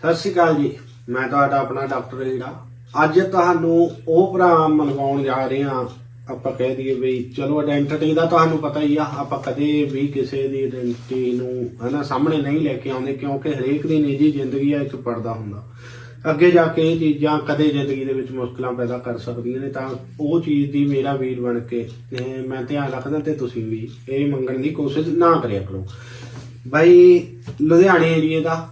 ਸਤਿ ਸ਼੍ਰੀ ਅਕਾਲ ਜੀ। ਮੈਂ ਤੁਹਾਡਾ ਆਪਣਾ ਡਾਕਟਰ ਜਿਹੜਾ ਅੱਜ ਤੁਹਾਨੂੰ ਉਹ ਭਰਾ ਮਨਵਾਉਣ ਜਾ ਰਹੇ ਹਾਂ। ਆਪਾਂ ਕਹਿ ਦਈਏ ਵੀ ਚਲੋ ਆਇਡੈਂਟੀਟੀ ਦਾ ਤੁਹਾਨੂੰ ਪਤਾ ਹੀ ਆ, ਆਪਾਂ ਕਦੇ ਵੀ ਕਿਸੇ ਦੀ ਆਇਡੈਂਟੀਟੀ ਨੂੰ ਹਨਾ ਸਾਹਮਣੇ ਨਹੀਂ ਲੈ ਕੇ ਆਉਂਦੇ ਕਿਉਂਕਿ ਹਰੇਕ ਦੀ ਨਿੱਜੀ ਜ਼ਿੰਦਗੀ ਆ, ਇੱਕ ਪਰਦਾ ਹੁੰਦਾ। ਅੱਗੇ ਜਾ ਕੇ ਇਹ ਚੀਜ਼ਾਂ ਕਦੇ ਜ਼ਿੰਦਗੀ ਦੇ ਵਿੱਚ ਮੁਸ਼ਕਲਾਂ ਪੈਦਾ ਕਰ ਸਕਦੀਆਂ ਨੇ ਤਾਂ ਉਹ ਚੀਜ਼ ਦੀ ਮੇਰਾ ਵੀਰ ਬਣ ਕੇ ਮੈਂ ਧਿਆਨ ਰੱਖਦਾ ਤੇ ਤੁਸੀਂ ਵੀ ਇਹ ਮੰਗਣ ਦੀ ਕੋਸ਼ਿਸ਼ ਨਾ ਕਰਿਆ ਕਰੋ। ਬਾਈ ਲੁਧਿਆਣੇ ਏਰੀਏ ਦਾ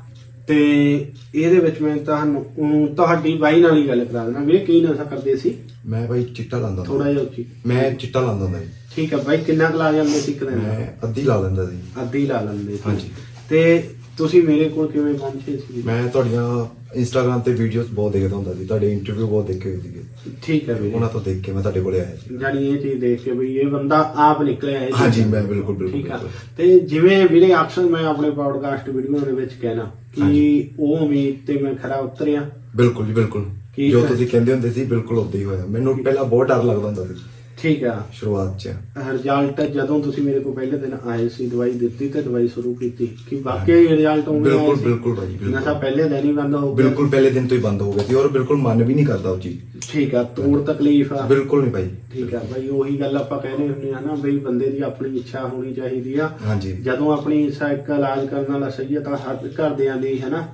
ਤੇ ਇਹਦੇ ਵਿੱਚ ਮੈਂ ਤੁਹਾਨੂੰ ਤੁਹਾਡੀ ਬਾਈ ਨਾਲ ਹੀ ਗੱਲ ਕਰਾ ਦੇਣਾ ਵੀਰੇ ਕੀ ਨਸ਼ਾ ਕਰਦੇ ਸੀ? ਮੈਂ ਭਾਈ ਚਿੱਟਾ ਲਾਉਂਦਾ ਹੁੰਦਾ। ਥੋੜਾ ਜਿਹਾ ਉੱਚੀ। ਮੈਂ ਚਿੱਟਾ ਲਾਉਂਦਾ ਹੁੰਦਾ ਜੀ। ਠੀਕ ਹੈ ਬਾਈ ਕਿੰਨਾ ਕੁ ਲਾ ਜਾਂਦੇ ਸੀ ਇੱਕ ਦਿਨ? ਮੈਂ ਅੱਧੀ ਲਾ ਲੈਂਦਾ ਸੀ। ਅੱਧੀ ਲਾ ਲੈਂਦੇ ਸੀ। ਹਾਂਜੀ। ਤੇ ਤੁਸੀਂ ਮੇਰੇ ਕੋਲ ਕਿਵੇਂ ਪਹੁੰਚੇ ਸੀ? ਮੈਂ ਤੁਹਾਡੀਆਂ ਇੰਸਟਾਗ੍ਰam ਤੇ ਵੀਡੀਓਜ਼ ਬਹੁਤ ਦੇਖਦਾ ਹੁੰਦਾ ਸੀ। ਤੁਹਾਡੇ ਇੰਟਰਵਿਊ ਬਹੁਤ ਦੇਖੇ ਹੋਏ ਸੀਗੇ। ਠੀਕ ਹੈ ਵੀਰੇ। ਉਹਨਾਂ ਤੋਂ ਦੇਖ ਕੇ ਮੈਂ ਤੁਹਾਡੇ ਕੋਲੇ ਆਇਆ ਸੀ। ਜਾਨੀ ਇਹ ਚੀਜ਼ ਦੇਖ ਕੇ ਵੀ ਇਹ ਬੰਦਾ ਆਪ ਨਿਕਲਿਆ ਹੈ। ਹਾਂਜੀ, ਮੈਂ ਬਿਲਕੁਲ- ਬਿਲਕੁਲ- ਠੀਕ ਆ। ਬਿਲਕੁਲ। ਤੇ ਜਿਵੇਂ ਵੀਰੇ ਅਕਸਰ ਮੈਂ ਆਪਣੇ ਪੌਡਕਾਸਟ ਵੀਡੀਓ ਦੇ ਵਿੱਚ ਕਹਿਣਾ ਕਿ। ਉਹ ਉਮੀਦ ਤੇ ਮੈਂ ਖਰਾ ਉਤਰਿਆ ਬਿਲਕੁਲ ਜੀ ਬਿਲਕੁਲ ਕੀ ਜੋ ਹੈ? ਤੁਸੀਂ ਕਹਿੰਦੇ ਹੁੰਦੇ ਸੀ ਬਿਲਕੁਲ ਉਦਾਂ ਹੀ ਹੋਇਆ ਮੈਨੂੰ ਪਹਿਲਾਂ ਬਹੁਤ ਡਰ ਲੱਗਦਾ ਹੁੰਦਾ ਸੀ ਠੀਕ ਆ। ਸ਼ੁਰੂਆਤ 'ਚ। ਰਿਜ਼ਲਟ ਜਦੋਂ ਤੁਸੀਂ ਮੇਰੇ ਕੋਲ ਪਹਿਲੇ ਦਿਨ ਆਏ ਸੀ ਦਵਾਈ ਦਿੱਤੀ ਤੇ ਦਵਾਈ ਸ਼ੁਰੂ ਕੀਤੀ। ਕਿ ਵਾਕਈ ਰਿਜ਼ਲਟ ਉਵੇਂ ਆਇਆ ਬਿਲਕੁਲ ਸੀ? ਬਿਲਕੁਲ ਭਾਈ ਨਸ਼ਾ ਬਿਲਕੁਲ। ਪਹਿਲੇ ਦਿਨ ਹੀ ਬੰਦ ਹੋ ਗਿਆ। ਬਿਲਕੁਲ ਪਹਿਲੇ ਦਿਨ ਤੋਂ ਹੀ ਬੰਦ ਹੋ ਗਿਆ ਸੀ ਔਰ ਬਿਲਕੁਲ ਮਨ ਵੀ ਨਹੀਂ ਕਰਦਾ ਉਹ ਚੀਜ਼। ਠੀਕ ਆ ਤੋੜ ਤਕਲੀਫ ਆ। ਬਿਲਕੁਲ ਨਹੀਂ ਭਾਈ ਠੀਕ ਆ ਭਾਈ ਉਹੀ ਗੱਲ ਆਪਾਂ ਕਹਿੰਦੇ ਹੁੰਦੇ ਆ ਨਾ ਬਈ ਬੰਦੇ ਦੀ ਆਪਣੀ ਇੱਛਾ ਹੋਣੀ ਚਾਹੀਦੀ ਆ। ਹਾਂਜੀ। ਜਦੋਂ ਆਪਣੀ ਇੱਛਾ ਇੱਕ ਇਲਾਜ ਕਰਨ ਵਾਲਾ ਸਹੀ ਹੈ ਤਾਂ ਹਰ ਘਰਦਿਆਂ ਦੀ ਹੈ ਨਾ।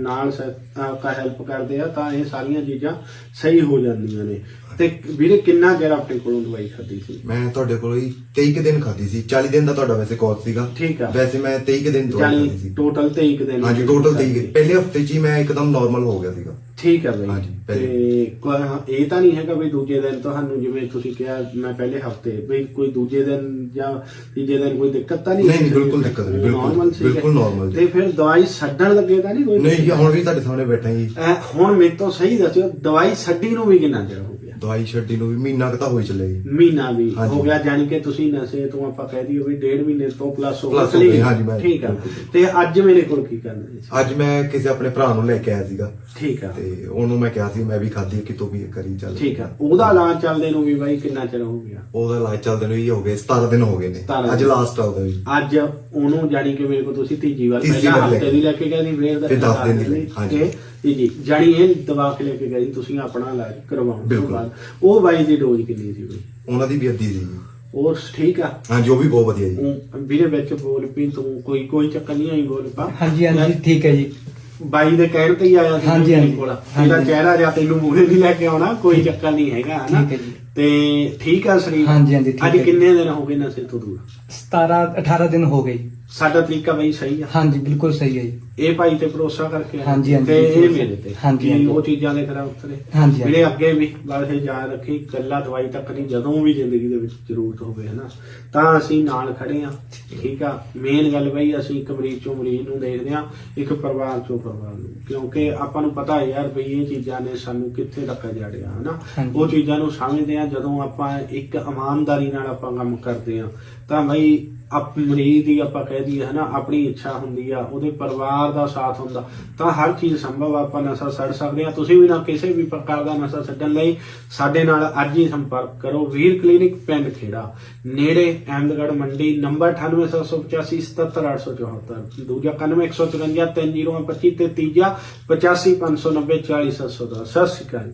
ਨਾਲ ਆਪਕਾ ਹੈਲਪ ਕਰਦੇ ਆ ਤਾਂ ਇਹ ਸਾਰੀਆਂ ਚੀਜ਼ਾਂ ਸਹੀ ਹੋ ਜਾਂਦੀਆਂ ਨੇ। ਤੇ ਵੀਰੇ ਕਿੰਨਾ ਚਿਰ ਆਪਣੇ ਕੋਲੋਂ ਦਵਾਈ ਖਾਦੀ ਸੀ? ਮੈਂ ਤੁਹਾਡੇ ਕੋਲ ਹੀ 23 ਕੁ ਦਿਨ ਖਾਧੀ ਸੀ 40 ਦਿਨ ਦਾ ਤੁਹਾਡਾ ਵੈਸੇ ਕੋਰਸ ਸੀਗਾ। ਠੀਕ ਆ। ਵੈਸੇ ਮੈਂ 23 ਕੁ ਦਿਨ ਦਵਾਈ ਯਾਨੀ ਖਾਧੀ ਸੀ। ਟੋਟਲ 23 ਕੁ ਦਿਨ। ਹਾਂਜੀ ਟੋਟਲ 23 ਕੁ- ਪਹਿਲੇ ਹਫ਼ਤੇ 'ਚ ਹੀ ਮੈਂ ਇੱਕਦਮ ਨਾਰਮਲ ਹੋ ਗਿਆ ਸੀਗਾ। ਠੀਕ ਹੈ ਬਈ। ਹਾਂਜੀ, ਤੇ ਕੋਈ- ਇਹ ਤਾਂ ਨਹੀਂ ਹੈਗਾ ਵੀ ਦੂਜੇ ਦਿਨ ਤੁਹਾਨੂੰ ਜਿਵੇਂ ਤੁਸੀਂ ਕਿਹਾ ਮੈਂ ਪਹਿਲੇ ਹਫ਼ਤੇ ਵੀ ਕੋਈ ਦੂਜੇ ਦਿਨ ਜਾਂ ਤੀਜੇ ਦਿਨ ਕੋਈ ਦਿੱਕਤ ਤਾਂ ਨਹੀਂ ਨਹੀਂ, ਨਹੀਂ, ਬਿਲਕੁਲ ਦਿੱਕਤ ਨਹੀਂ, ਬਿਲਕੁਲ- Normal ਸੀਗਾ। ਬਿਲਕੁਲ normal। ਤੇ ਫਿਰ ਦਵਾਈ ਛੱਡਣ ਲੱਗੇ ਤਾਂ ਨਹੀਂ ਕੋਈ? ਨਹੀਂ ਜੀ, ਹੁਣ ਵੀ ਤੁਹਾਡੇ ਸਾਹਮਣੇ ਬੈਠਾ ਜੀ। ਹੁਣ ਮੇਰੇ ਤੋਂ ਸਹੀ ਦੱਸਿਓ ਦਵਾਈ ਛੱਡੀ ਨੂੰ ਵੀ ਕਿੰਨਾ ਚਿਰ ਹੋ ਗਿਆ? ਦਵਾਈ ਛੱਡੀ ਨੂੰ ਵੀ ਮਹੀਨਾ ਕੁ ਤਾਂ ਹੋਈ ਚੱਲੇ ਜੀ। ਮਹੀਨਾ ਵੀ ਹਾਂਜੀ। ਹੋ ਗਿਆ ਜਾਨੀ ਕਿ ਤੁਸੀਂ ਨਸ਼ੇ ਤੋਂ ਆਪਾਂ ਕਹਿ ਦਈਏ ਵੀ ਡੇਢ ਮਹੀਨੇ ਤੋਂ ਪਲੱਸ ਹੋ Plus ਹੋ ਗਏ, ਹਾਂਜੀ, ਮੈਂ- ਠੀਕ ਆ। ਤੇ ਅੱਜ ਮੇਰੇ ਕੋਲ ਕੀ ਕਰਨਾ ਹੈ ਅੱਜ ਮੈਂ ਕਿਸੇ ਆਪਣੇ ਭਰਾ ਨੂੰ ਲੈ ਕੇ ਆਇਆ ਸੀਗਾ। ਠੀਕ ਆ। ਤੇ ਉਹਨੂੰ ਮੈਂ ਕਿਹਾ ਸੀ ਮੈਂ ਵੀ ਖਾਧੀ ਕਿ ਤੂੰ ਵੀ ਕਰੀ ਚੱਲ। ਠੀਕ ਆ। ਉਹਦਾ ਇਲਾਜ ਚੱਲਦੇ ਨੂੰ ਵੀ ਬਾਈ ਕਿੰਨਾ ਚਿਰ ਹੋ ਗਿਆ? ਉਹਦਾ ਇਲਾਜ ਚੱਲਦੇ ਨੂੰ ਵੀ ਹੋ ਗਏ 17 ਦਿਨ ਹੋ ਗਏ ਨੇ। 17 ਅੱਜ ਲਾਸਟ ਆ ਉਹਦਾ ਵੀ। ਅੱਜ ਉਹਨੂੰ ਜਾਣੀ ਕਿ ਮੇਰੇ ਕੋਲ ਤੁਸੀਂ ਤੀਜੀ ਵਾਰ ਪਹਿਲਾਂ ਵਾਰ ਲੈ ਹਫ਼ਤੇ ਦੀ ਲੈ ਕੇ ਗਏ ਸੀ ਫੇਰ ਫਿਰ ਦਸ ਦਿਨ ਦੀ ਲੈ, ਹਾਂਜੀ। ਜੀ ਇਹ ਦਵਾ ਕੇ ਲੈ ਕੇ ਗਏ ਸੀ, ਤੁਸੀਂ ਆਪਣਾ ਇਲਾਜ ਕਰਵਾਉਣ ਤੋਂ ਬਿਲਕੁਲ। ਬਾਅਦ। ਉਹ ਬਾਈ ਦੀ ਡੋਜ਼ ਕਿੰਨੀ ਸੀ ਬਈ? ਉਹਨਾਂ ਦੀ ਵੀ ਅੱਧੀ ਸੀ। ਉਹ ਠੀਕ ਆ? ਹਾਂਜੀ ਉਹ ਵੀ ਬਹੁਤ ਵਧੀਆ ਜੀ। ਵੀਰੇ ਵਿੱਚ ਬੋਲ ਪੀ ਤੂੰ ਕੋਈ ਕੋਈ ਚੱਕਰ ਨਹੀਂ ਆਈ ਬੋਲ ਪਾ। ਹਾਂਜੀ ਹਾਂਜੀ ਠੀਕ ਹੈ ਜੀ। ਬਾਈ ਦੇ ਕਹਿਣ ਤੇ ਹੀ ਆਇਆ ਸੀ ਹਾਂਜੀ, ਹਾਂਜੀ। ਕੋਲ। ਹਾਂਜੀ। ਇਹਦਾ ਚਿਹਰਾ ਜਾਂ ਤੈਨੂੰ ਮੂਹਰੇ ਨਹੀਂ ਲੈ ਕੇ ਆਉਣਾ ਕੋਈ ਚੱਕਰ ਨਹੀਂ ਹੈਗਾ ਹਨਾ? ਠੀਕ ਹੈ ਜੀ। ਤੇ ਠੀਕ ਆ ਸਰੀਰ? ਹਾਂਜੀ, ਹਾਂਜੀ, ਠੀਕ ਅੱਜ ਹੈ। ਕਿੰਨੇ ਦਿਨ ਹੋ ਗਏ ਨਸ਼ੇ ਤੋਂ ਦੂਰ? 17 18 ਦਿਨ ਹੋ ਗਏ ਜੀ। ਸਾਡਾ ਤਰੀਕਾ ਬਈ ਸਹੀ ਆ। ਹਾਂਜੀ ਬਿਲਕੁਲ ਸਹੀ ਹੈ ਜੀ। ਇਹ ਭਾਈ ਤੇ ਭਰੋਸਾ ਕਰਕੇ। ਹਾਂਜੀ, ਹਾਂਜੀ, ਤੇ ਇਹ ਬਿਲਕੁਲ। ਮੇਰੇ ਤੇ ਹਾਂਜੀ, ਕਿ ਹਾਂਜੀ। ਉਹ ਚੀਜ਼ਾਂ ਦੇ ਕਰਾ ਉਤਰੇ ਹਾਂਜੀ, ਵੀਰੇ ਅੱਗੇ ਵੀ ਬਸ ਇਹ ਯਾਦ ਰੱਖੀ ਕੱਲਾ ਦਵਾਈ ਤੱਕ ਨਹੀਂ ਜਦੋਂ ਵੀ ਜ਼ਿੰਦਗੀ ਦੇ ਵਿੱਚ ਜ਼ਰੂਰਤ ਹੋਵੇ ਹਨਾ ਤਾਂ ਅਸੀਂ ਨਾਲ ਖੜੇ ਆ ਠੀਕ ਆ ਮੇਨ ਗੱਲ ਬਈ ਅਸੀਂ ਇੱਕ ਮਰੀਜ਼ ਚੋਂ ਮਰੀਜ਼ ਨੂੰ ਦੇਖਦੇ ਆ ਇੱਕ ਪਰਿਵਾਰ ਚੋਂ ਪਰਿਵਾਰ ਨੂੰ ਕਿਉਂਕਿ ਆਪਾਂ ਨੂੰ ਪਤਾ ਹੈ ਯਾਰ ਬਈ ਇਹ ਚੀਜ਼ਾਂ ਨੇ ਸਾਨੂੰ ਕਿੱਥੇ ਤੱਕ ਜੜਿਆ ਹਨਾ ਹਾਂਜੀ। ਉਹ ਚੀਜ਼ਾਂ ਨੂੰ ਸਮਝਦੇ ਆ ਜਦੋਂ ਆਪਾਂ ਇੱਕ ਇਮਾਨਦਾਰੀ ਨਾਲ ਆਪਾਂ ਕੰਮ ਕਰਦੇ ਆ ਤਾਂ ਬਈ ਆਪ ਮਰੀਜ਼ ਦੀ ਆਪਾਂ ਕਹਿ ਦਈਏ ਹਨਾ ਆਪਣੀ ਇੱਛਾ ਹੁੰਦੀ ਆ ਉਹਦੇ ਪਰਿਵਾਰ ਦਾ ਸਾਥ ਹੁੰਦਾ। ਤਾਂ ਹਰ ਚੀਜ਼ ਸੰਭਵ ਆ, ਆਪਾਂ ਨਸ਼ਾ ਛੱਡ ਸਕਦੇ ਆ। ਤੁਸੀਂ ਵੀ ਨਾ ਕਿਸੇ ਵੀ ਪ੍ਰਕਾਰ ਦਾ ਨਸ਼ਾ ਛੱਡਣ ਲਈ ਸਾਡੇ ਨਾਲ ਅੱਜ ਹੀ ਸੰਪਰਕ ਕਰੋ। ਵੀਰ ਕਲੀਨਿਕ ਪਿੰਡ ਖੇੜਾ ਨੇੜੇ ਅਹਿਮਦਗੜ੍ਹ ਮੰਡੀ ਨੰਬਰ 9875877874 ਦੂਜਾ 9154 3025 ਤੇ ਤੀਜਾ 8559040710 ਸਤਿ ਸ਼੍ਰੀ ਅਕਾਲ